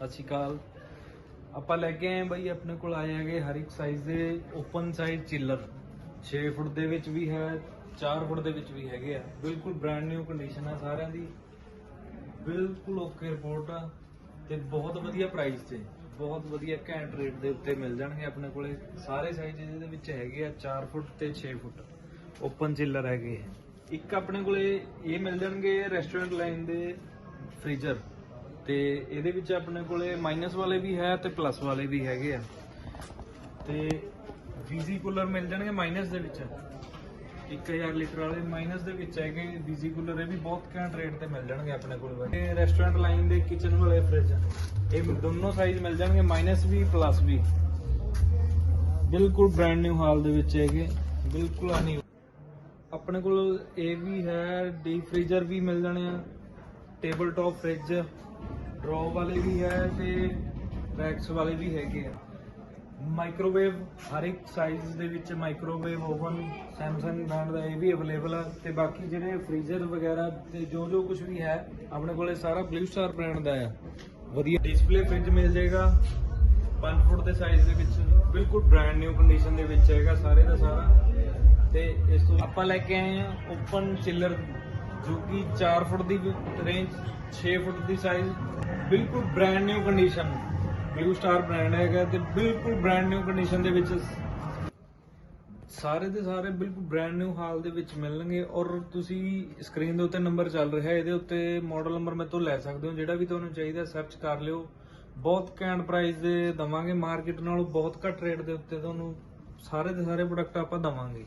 ਸਤਿ ਸ਼੍ਰੀ ਅਕਾਲ। ਆਪਾਂ ਲੈ ਕੇ ਆਏ ਹਾਂ ਬਾਈ, ਆਪਣੇ ਕੋਲ ਆਏ ਹੈਗੇ ਹਰ ਇੱਕ ਸਾਈਜ਼ ਦੇ ਓਪਨ ਸਾਈਜ਼ ਚਿੱਲਰ 6 ਫੁੱਟ ਦੇ ਵਿੱਚ ਵੀ ਹੈ 4 ਫੁੱਟ ਦੇ ਵਿੱਚ ਵੀ ਹੈਗੇ ਆ। ਬਿਲਕੁਲ ਬ੍ਰਾਂਡ ਨਿਊ ਕੰਡੀਸ਼ਨ ਆ ਸਾਰਿਆਂ ਦੀ। ਬਿਲਕੁਲ ਓਕੇ ਰਿਪੋਰਟ ਆ ਤੇ ਬਹੁਤ ਵਧੀਆ ਪ੍ਰਾਈਸ ਤੇ। ਬਹੁਤ ਵਧੀਆ ਘੈਂਟ ਰੇਟ ਦੇ ਉੱਤੇ ਮਿਲ ਜਾਣਗੇ ਆਪਣੇ ਕੋਲੇ। ਸਾਰੇ ਸਾਈਜ਼ ਇਹਦੇ ਵਿੱਚ ਹੈਗੇ ਆ 4 ਫੁੱਟ ਤੇ 6 ਫੁੱਟ। ਓਪਨ ਚਿੱਲਰ ਹੈਗੇ ਆ। ਇੱਕ ਆਪਣੇ ਕੋਲੇ ਇਹ ਮਿਲ ਜਾਣਗੇ ਰੈਸਟੋਰੈਂਟ ਲਾਈਨ ਦੇ ਫ੍ਰੀਜ਼ਰ ਤੇ ਇਹਦੇ ਵਿੱਚ ਆਪਣੇ ਕੋਲੇ ਮਾਈਨਸ ਵਾਲੇ ਵੀ ਹੈ ਤੇ ਪਲੱਸ ਵਾਲੇ ਵੀ ਹੈਗੇ ਆ। ਤੇ ਵੀਜ਼ੀ ਕੂਲਰ ਮਿਲ ਜਾਣਗੇ ਮਾਈਨਸ ਦੇ ਵਿੱਚ। 1000 ਲੀਟਰ ਵਾਲੇ ਮਾਈਨਸ ਦੇ ਵਿੱਚ ਹੈਗੇ ਵੀਜ਼ੀ ਕੂਲਰ ਇਹ ਵੀ ਬਹੁਤ ਘੈਂਟ ਰੇਟ ਤੇ ਮਿਲ ਜਾਣਗੇ ਆਪਣੇ ਕੋਲ। ਇਹ ਰੈਸਟੋਰੈਂਟ ਲਾਈਨ ਦੇ ਕਿਚਨ ਵਾਲੇ ਫ੍ਰਿਜ ਇਹ ਦੋਨੋਂ ਸਾਈਜ਼ ਮਿਲ ਜਾਣਗੇ ਮਾਈਨਸ ਵੀ ਪਲੱਸ ਵੀ। ਬਿਲਕੁਲ ਬ੍ਰਾਂਡ ਨਿਊ ਹਾਲ ਦੇ ਵਿੱਚ ਹੈਗੇ, ਬਿਲਕੁਲ ਆ ਨਿਊ ਆਪਣੇ ਕੋਲ ਇਹ ਵੀ ਹੈ ਡੀਪ ਫ੍ਰੀਜ਼ਰ ਵੀ ਮਿਲ ਜਾਣੇ ਆ ਟੇਬਲ ਟਾਪ ਫ੍ਰਿਜ ਡਰੋ ਵਾਲੇ ਵੀ ਹੈ ਤੇ ਰੈਕਸ ਵਾਲੇ ਵੀ ਹੈਗੇ ਆ। ਮਾਈਕ੍ਰੋਵੇਵ ਹਰ ਇੱਕ ਸਾਈਜ਼ ਦੇ ਵਿੱਚ ਮਾਈਕ੍ਰੋਵੇਵ ਓਵਨ ਸੈਮਸੰਗ ਬ੍ਰਾਂਡ ਦਾ ਇਹ ਵੀ ਅਵੇਲੇਬਲ ਆ ਤੇ ਬਾਕੀ ਜਿਹੜੇ ਫ੍ਰੀਜ਼ਰ ਵਗੈਰਾ ਤੇ ਜੋ ਜੋ ਕੁਝ ਵੀ ਹੈ, ਆਪਣੇ ਕੋਲੇ ਸਾਰਾ ਬਲੂ ਸਟਾਰ ਬ੍ਰਾਂਡ ਦਾ ਆ। ਵਧੀਆ ਡਿਸਪਲੇ ਫ੍ਰਿਜ ਮਿਲ ਜਾਏਗਾ। 5 ਫੁੱਟ ਦੇ ਸਾਈਜ਼ ਦੇ ਵਿੱਚ ਬਿਲਕੁਲ ਬ੍ਰਾਂਡ ਨਿਊ ਕੰਡੀਸ਼ਨ ਦੇ ਵਿੱਚ ਹੈਗਾ ਸਾਰੇ ਦਾ ਸਾਰਾ। ਤੇ ਇਸ ਤੋਂ ਆਪਾਂ ਲੈ ਕੇ ਆਏ ਆ ਓਪਨ ਚਿੱਲਰ ਜੋ ਕਿ 4 ਫੁੱਟ ਦੀ ਰੇਂਜ 6 ਫੁੱਟ ਦੀ ਸਾਈਜ਼ ਬਿਲਕੁਲ brand new condition Blue Star brand ਹੈਗਾ ਤੇ ਬਿਲਕੁਲ ਬ੍ਰਾਂਡ ਨਿਊ ਕੰਡੀਸ਼ਨ ਦੇ ਵਿੱਚ ਸਾਰੇ ਦੇ ਸਾਰੇ ਬਿਲਕੁਲ ਬ੍ਰਾਂਡ ਨਿਊ ਹਾਲ ਦੇ ਵਿੱਚ ਮਿਲਣਗੇ ਔਰ ਤੁਸੀਂ ਸਕਰੀਨ ਦੇ ਉੱਤੇ ਨੰਬਰ ਚੱਲ ਰਿਹਾ, ਇਹਦੇ ਉੱਤੇ ਮਾਡਲ ਨੰਬਰ ਮੇਰੇ ਤੋਂ ਲੈ ਸਕਦੇ ਹੋ, ਜਿਹੜਾ ਵੀ ਤੁਹਾਨੂੰ ਚਾਹੀਦਾ ਸਰਚ ਕਰ ਲਿਓ। ਬਹੁਤ ਘੈਂਟ ਪ੍ਰਾਈਸ ਦੇ ਦਵਾਂਗੇ ਮਾਰਕੀਟ ਨਾਲੋਂ, ਬਹੁਤ ਘੱਟ ਰੇਟ ਦੇ ਉੱਤੇ ਤੁਹਾਨੂੰ ਸਾਰੇ ਦੇ ਸਾਰੇ ਪ੍ਰੋਡਕਟ ਆਪਾਂ ਦਵਾਂਗੇ।